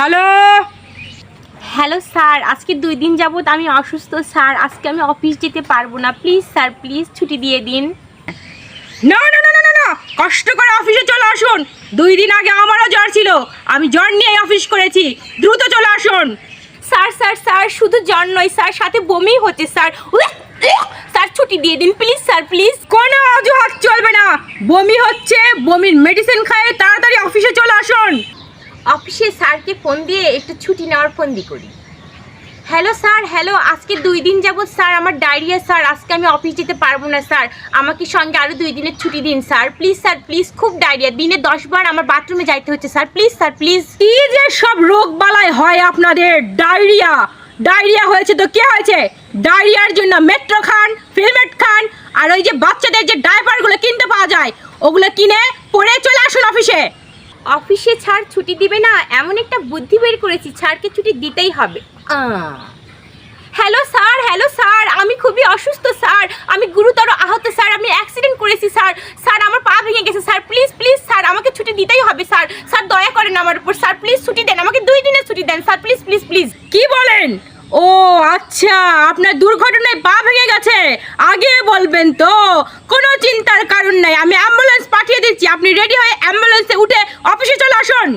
Hello? Hello sir আজকে দুই দিন যাবত আমি অসুস্থ স্যার। আজকে আমি অফিস যেতে পারব না। প্লিজ স্যার প্লিজ ছুটি দিয়ে দিন। না না না না না কষ্ট করে অফিসে চলে আসুন। দুই দিন আগে আমারও জ্বর ছিল। আমি জ্বর নিয়ে অফিস করেছি। দ্রুত চলে আসুন। স্যার স্যার স্যার শুধু জ্বর নয় স্যার সাথে বমি হচ্ছে স্যার। স্যার ছুটি দিয়ে দিন প্লিজ স্যার প্লিজ। কোনো অজুহাত চলবে না। বমি হচ্ছে বমির মেডিসিন খাইয়ে তাড়াতাড়ি অফিসে চলে আসুন। অফিসে স্যারকে ফোন দিয়ে একটু ছুটি নেওয়ার ফোন দি করি। হ্যালো স্যার, হ্যালো, আজকে দুই দিন যাবত স্যার আমার ডায়রিয়া, স্যার, আজকে আমি অফিস যেতে পারব না স্যার। আমাকে সঙ্গে আরও দুই দিনের ছুটি দিন স্যার। প্লিজ স্যার, প্লিজ, খুব ডায়রিয়া। দিনে দশ বার আমার বাথরুমে যাইতে হচ্ছে স্যার। Please sir, please. কি যে সব রোগ বালাই হয় আপনাদের? ডায়রিয়া। ডায়রিয়া হয়েছে তো কে হয়েছে? ডায়রিয়ার জন্য মেট্রো খান ফিলমেট খান, আর ওই যে বাচ্চাদের যে ডাইপারগুলো কিনতে পাওয়া যায়, ওগুলো কিনে পরে চলে আসুন অফিসে। অফিসে ছাড় ছুটি দিবে না এমন একটা বুদ্ধি বের করেছি ছাড়কে ছুটি দিতেই হবে। হ্যালো স্যার হ্যালো স্যার আমি খুবই অসুস্থ স্যার আমি গুরুতর আহত স্যার আমি অ্যাক্সিডেন্ট করেছি স্যার স্যার আমার পা ভেঙে গেছে স্যার প্লিজ প্লিজ স্যার আমাকে ছুটি দিতেই হবে স্যার স্যার দয়া করেন আমার উপর স্যার প্লিজ ছুটি দেন আমাকে দুই দিনের ছুটি দেন স্যার প্লিজ প্লিজ প্লিজ কি বলেন? ও আচ্ছা আপনার দুর্ঘটনায় পা ভেঙে গেছে আগে বলবেন তো কোনো চিন্তার কারণ নাই আমি দিচ্ছি আপনি রেডি হয়ে অ্যাম্বুলেন্সে উঠে অফিসে চলে আসুন।